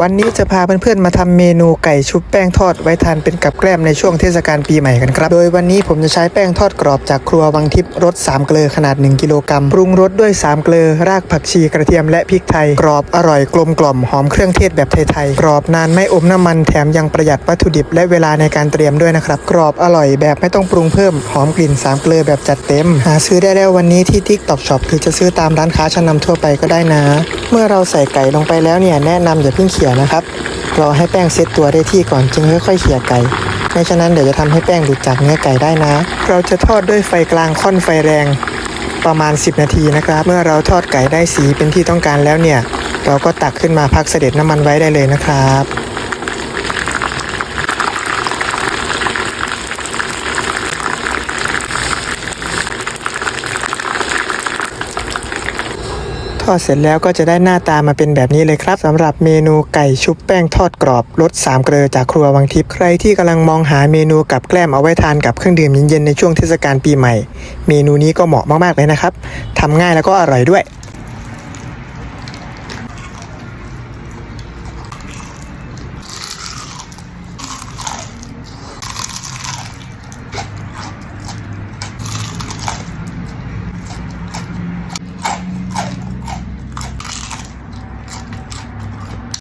วันนี้จะพาเพื่อนๆมาทำเมนูไก่ชุบแป้งทอดไว้ทานเป็นกับแกล้มในช่วงเทศกาลปีใหม่กันครับ โดยวันนี้ผมจะใช้แป้งทอดกรอบจากครัววังทิพย์รส3เกลือขนาด 1 กิโลกรัมปรุงรสด้วย 3 เกลือรากผักชีกระเทียมและพริกไทย กรอบอร่อยกลมกล่อมหอมเครื่องเทศแบบไทยๆ กรอบนานไม่อมน้ำมันแถมยังประหยัดวัตถุดิบและเวลาในการเตรียมด้วยนะครับ กรอบอร่อยแบบไม่ต้องปรุงเพิ่มหอมกลิ่น 3 เกลือแบบจัดเต็ม หาซื้อได้แล้ววันนี้ที่ TikTok Shop หรือจะซื้อตามร้านค้าชั้นนำทั่วไปก็ได้นะ เมื่อเราใส่ไก่ลงไปแล้วเนี่ยแนะนำอย่าเพิ่งขี่ยนะครับ รอให้แป้งเซตตัวได้ที่ก่อนจึงค่อยๆเขี่ยไก่ไม่ฉะนั้นเดี๋ยวจะทำให้แป้งหลุดจากเนื้อไก่ได้นะ เราจะทอดด้วยไฟกลางค่อนไฟแรงประมาณ 10 นาทีนะครับ เมื่อเราทอดไก่ได้สีเป็นที่ต้องการแล้วเนี่ย เราก็ตักขึ้นมาพักเสด็จน้ำมันไว้ได้เลยนะครับ ทอดเสร็จแล้วก็จะได้หน้าตามาเป็นแบบนี้เลยครับสำหรับเมนูไก่ชุบแป้งทอดกรอบรสสามเกลือจากครัววังทิพย์ใครที่กำลังมองหาเมนูกับแกล้มเอาไว้ทานกับเครื่องดื่มเย็นๆในช่วงเทศกาลปีใหม่ เมนูนี้ก็เหมาะมากๆเลยนะครับทำง่ายแล้วก็อร่อยด้วย